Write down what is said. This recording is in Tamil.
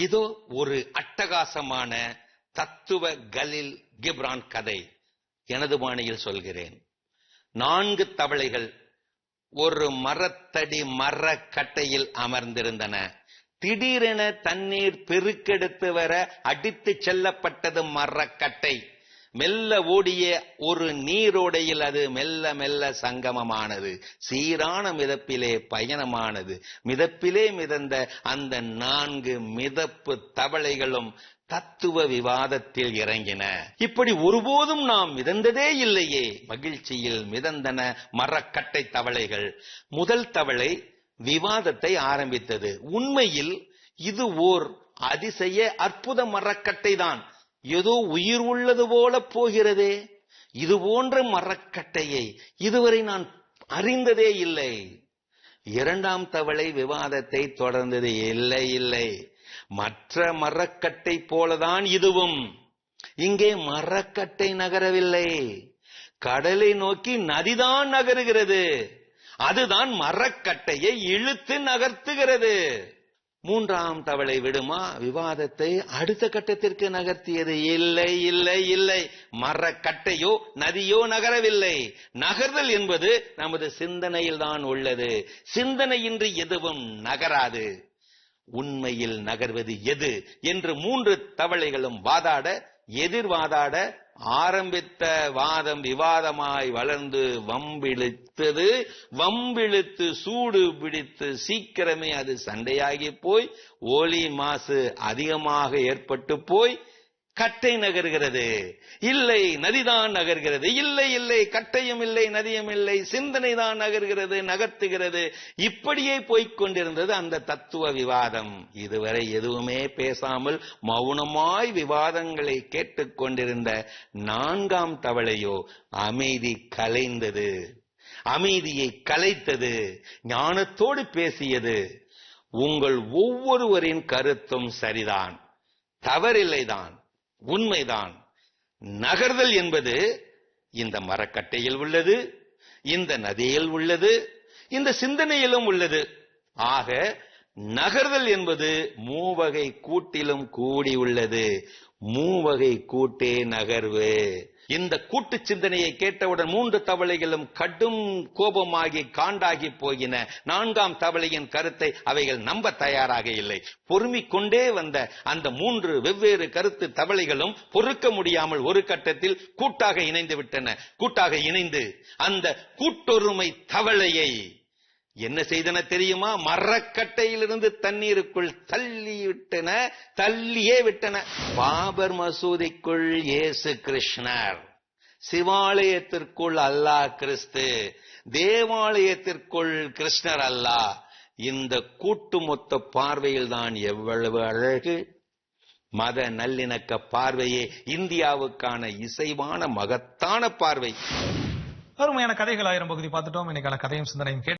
இதோ ஒரு அட்டகாசமான தத்துவ கலில் கிப்ரான் கதை. எனது பாணியில் சொல்கிறேன். நான்கு தவளைகள் ஒரு மரத்தடி மரக்கட்டையில் அமர்ந்திருந்தன. திடீரென தண்ணீர் பெருக்கெடுத்து வர அடித்துச் செல்லப்பட்டது மரக்கட்டை. மெல்ல ஓடிய ஒரு நீரோடையில் அது மெல்ல மெல்ல சங்கமமானது. சீரான மிதப்பிலே பயணமானது. மிதப்பிலே மிதந்த அந்த நான்கு மிதப்பு தவளைகளும் தத்துவ விவாதத்தில் இறங்கின. இப்படி ஒருபோதும் நாம் மிதந்ததே இல்லையே. மகிழ்ச்சியில் மிதந்தன மரக்கட்டை தவளைகள். முதல் தவளை விவாதத்தை ஆரம்பித்தது. உண்மையில் இது ஓர் அதிசய அற்புத மரக்கட்டை தான் ஏதோ உயிர் உள்ளது போல போகிறதே. இது போன்ற மரக்கட்டையை இதுவரை நான் அறிந்ததே இல்லை. இரண்டாம் தவளை விவாதத்தை தொடர்ந்தது இல்லை இல்லை. மற்ற மரக்கட்டை போலதான் இதுவும். இங்கே மரக்கட்டை நகரவில்லை. கடலை நோக்கி நதிதான் நகருகிறது. அதுதான் மரக்கட்டையை இழுத்து நகர்த்துகிறது. மூன்றாம் தவளை விடுமா? விவாதத்தை அடுத்த கட்டத்திற்கு நகர்த்தியது. இல்லை இல்லை இல்லை. மரக்கட்டையோ நதியோ நகரவில்லை. நகர்தல் என்பது நமது சிந்தனையில் தான் உள்ளது. சிந்தனையின்றி எதுவும் நகராது. உண்மையில் நகர்வது எது? என்று மூன்று தவளைகளும் வாதாட எதிர்வாதாட ஆரம்பித்த வாதம் விவாதமாய் வளர்ந்து வம்பிழுத்தது. வம்பிழுத்து சூடு பிடித்து சீக்கிரமே அது சண்டையாகி போய் ஒலி மாசு அதிகமாக ஏற்பட்டு போய் கட்டை நகர்கிறது. இல்லை நதிதான் நகர்கிறது. இல்லை இல்லை கட்டையும் இல்லை நதியும் இல்லை. சிந்தனை தான் நகர்கிறது நகர்த்துகிறது. இப்படியே போய்க் கொண்டிருந்தது அந்த தத்துவ விவாதம். இதுவரை எதுவுமே பேசாமல் மௌனமாய் விவாதங்களை கேட்டுக்கொண்டிருந்த நான்காம் தவளையோ அமைதி கலைந்தது. அமைதியை கலைத்தது. ஞானத்தோடு பேசியது. உங்கள் ஒவ்வொருவரின் கருத்தும் சரிதான். தவறில்லைதான். உண்மைதான். நகர்தல் என்பது இந்த மரக்கட்டையில் உள்ளது இந்த நதியில் உள்ளது இந்த சிந்தனையிலும் உள்ளது. ஆக நகர்தல் என்பது மூவகை கூட்டிலும் கூடி உள்ளது. மூவகை கூட்டே நகர்வு. இந்த கூட்டு சிந்தனையை கேட்டவுடன் மூன்று தவளைகளும் கடும் கோபமாகி காண்டாகி போகின. நான்காம் தவளையின் கருத்தை அவைகள் நம்ப தயாராக இல்லை. பொறுமிக் கொண்டே வந்த அந்த மூன்று வெவ்வேறு கருத்து தவளைகளும் பொறுக்க முடியாமல் ஒரு கட்டத்தில் கூட்டாக இணைந்து விட்டன. கூட்டாக இணைந்து அந்த கூட்டொருமை தவளையை என்ன செய்தன தெரியுமா? மரக்கட்டையிலிருந்து தண்ணீருக்குள் தள்ளி விட்டன தள்ளியே விட்டன. பாபர் மசூதிக்குள் இயேசு கிருஷ்ணர். சிவாலயத்திற்குள் அல்லாஹ் கிறிஸ்து. தேவாலயத்திற்குள் கிருஷ்ணர் அல்லாஹ். இந்த கூட்டுமொத்த பார்வையில் தான் எவ்வளவு அழகு. மத நல்லிணக்க பார்வையே இந்தியாவுக்கான இசைவான மகத்தான பார்வை. அருமையான கதைகள் ஆயிரம் பகுதி பார்த்துட்டோம். இன்னைக்கான கதையும் சிந்தனையும் கேட்டு